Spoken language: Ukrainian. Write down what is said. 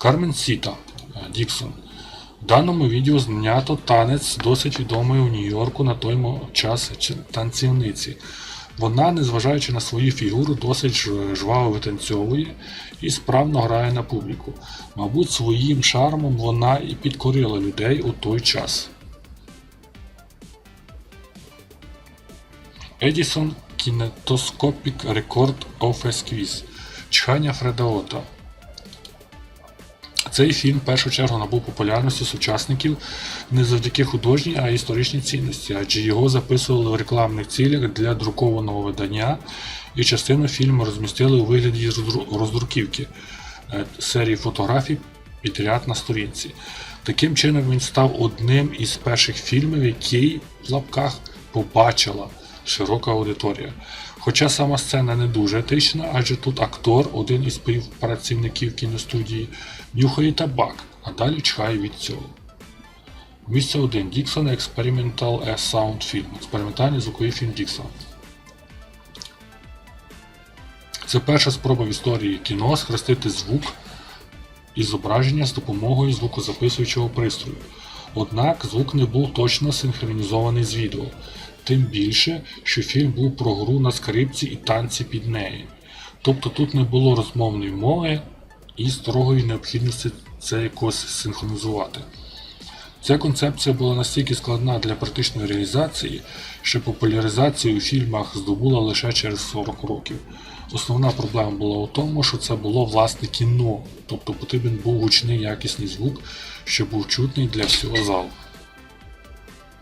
Кармен Сіта е, Діксон. В даному відео знято танець досить відомий у Нью-Йорку на той час танцівниці. Вона, незважаючи на свою фігуру, досить жваво витанцьовує і справно грає на публіку. Мабуть, своїм шармом вона і підкорила людей у той час. Kinetoscopic Record of a Squeeze Чхання Фреда Ота. Цей фільм в першу чергу набув популярності сучасників не завдяки художній, а історичній цінності, адже його записували в рекламних цілях для друкованого видання, і частину фільму розмістили у вигляді роздруківки е, серії фотографій підряд на сторінці. Таким чином він став одним із перших фільмів, який в лапках побачила широка аудиторія. Хоча сама сцена не дуже етична, адже тут актор, один із співпрацівників кіностудії, нюхає табак, а далі чхає від цього. Місце 1. Діксон Experimental A Sound Film. Експериментальний звуковий фільм Діксона. Це перша спроба в історії кіно схрестити звук і зображення з допомогою звукозаписуючого пристрою. Однак звук не був точно синхронізований з відео, тим більше, що фільм був про гру на скрипці і танці під нею. Тобто тут не було розмовної мови і строгої необхідності це якось синхронізувати. Ця концепція була настільки складна для практичної реалізації, що популяризацію у фільмах здобула лише через 40 років. Основна проблема була у тому, що це було власне кіно, тобто потрібен був гучний якісний звук, що був чутний для всього залу.